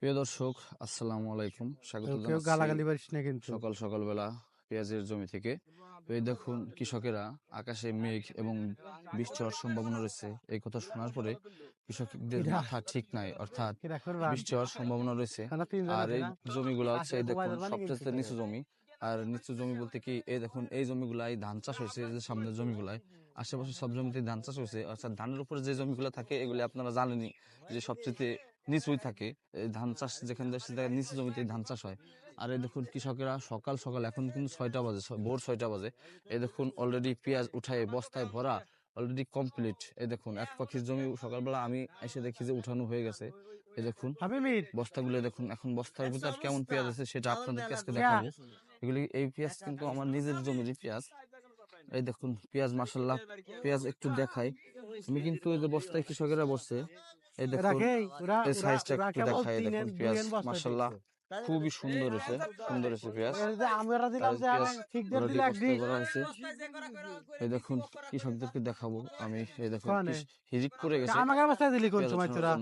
প্রিয় দর্শক আসসালামু আলাইকুম। স্বাগত গালাগালি পারিস না কিন্তু। সকাল সকালবেলা পেঁয়াজের জমি থেকে। তো এই দেখুন কৃষকেরা আকাশে মেঘ এবং বৃষ্টি হওয়ার সম্ভাবনা রয়েছে। এই কথা শোনার পরে কৃষকদের মাথা ঠিক নাই অর্থাৎ বৃষ্টি হওয়ার সম্ভাবনা রয়েছে। আর এই জমিগুলো হচ্ছে এই দেখুন সবচেয়ে নিচু জমি। আর নিচু জমি বলতে কি এই দেখুন এই জমিগুলাই ধান চাষ হয়েছে যে সামনের জমিগুলাই। আশেপাশে সব জমিতে ধান চাষ হয়েছে অর্থাৎ ধানের উপরে যে জমিগুলো থাকে এগুলি আপনারা জানেনই যে সবচেয়ে নিচুই থাকে। এই ধান চাষ যেখানে জায়গায় নিচু জমিতে ধান চাষ হয়। আর এই দেখুন কৃষকেরা সকাল সকাল এখন কিন্তু ছয়টা বাজে ভোর ছয়টা বাজে। এই দেখুন অলরেডি পেঁয়াজ উঠায় বস্তায় ভরা অলরেডি কমপ্লিট এই দেখুন এক পাখির জমি সকালবেলা আমি এসে দেখি যে উঠানো হয়ে গেছে। এই দেখুন বস্তাগুলো দেখুন এখন বস্তার ভিতর কেমন পেঁয়াজ আছে সেটা আপনাদেরকে আজকে দেখাবো। এগুলি এই পেঁয়াজ কিন্তু আমার নিজের জমির পেঁয়াজ। এই দেখুন পেঁয়াজ মাসাল্লাহ পেঁয়াজ একটু দেখাই। আমি কিন্তু এই যে বস্তায় কৃষকেরা বসছে। এই দেখুন এই সাইজটা একটু দেখাই দেখুন পেঁয়াজ খুবই সুন্দর হয়েছে সুন্দর হয়েছে পেঁয়াজ। বস্তায় এই দেখুন কৃষকদেরকে দেখাবো আমি এই দেখুন হিরিক করে গেছে। আমাকে অবস্থায় দিলি কোন সময় তোরা?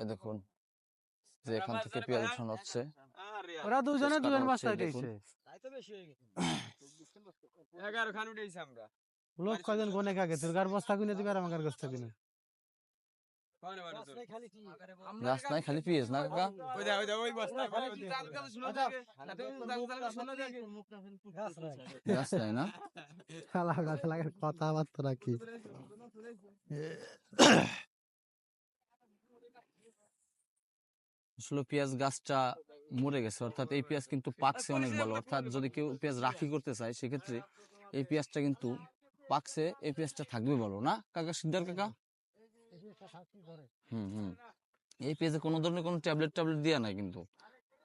এই দেখুন যে এখান থেকে পেঁয়াজ উঠানো হচ্ছে। ওরা দুজনে দুজন হচ্ছে, দিয়েছে। এগারো খান উঠেছি আমরা। লোক কয়জন গোনে কাকে তোর গার বস্তা কিনে আর আমার গার কিনে? খালি না কাকা না? গাছ কথাবার্তা রাখি আসলে পেঁয়াজ গাছটা মরে গেছে। অর্থাৎ এই পেঁয়াজ কিন্তু পাকছে অনেক ভালো। অর্থাৎ যদি কেউ পেঁয়াজ রাখি করতে চায় সেক্ষেত্রে এই পেঁয়াজটা কিন্তু পাকছে এই পেঁয়াজটা থাকবে ভালো। না কাকা? সিদ্ধার কাকা? হুম হুম। এই পেঁয়াজে কোনো ধরনের কোনো ট্যাবলেট ট্যাবলেট দেওয়া নাই কিন্তু।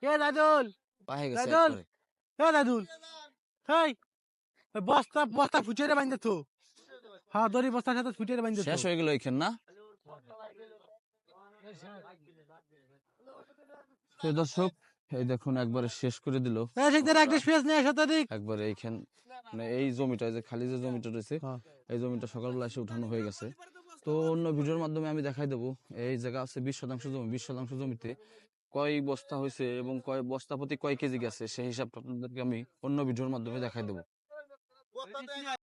এ দাদুল! পাহে গেছে দাদুল! দাদুল! হেই! বস্তা বস্তা ফুটিয়ে তো। হ্যাঁ দড়ি বস্তার সাথে ফুটিয়ে শেষ হয়ে গেল এইখান না? দর্শক এই দেখুন একবারে শেষ করে দিল। দিক একবারে এইখান মানে এই জমিটা যে খালি যে জমিটা রয়েছে হ্যাঁ। এই জমিটা সকালবেলা এসে উঠানো হয়ে গেছে। তো অন্য ভিডিওর মাধ্যমে আমি দেখাই দেবো এই জায়গা আছে বিশ শতাংশ জমি। বিশ শতাংশ জমিতে কয় বস্তা হয়েছে এবং কয় বস্তা প্রতি কয় কেজি গেছে সেই হিসাবটা আপনাদেরকে আমি অন্য ভিডিওর মাধ্যমে দেখাই দেবো।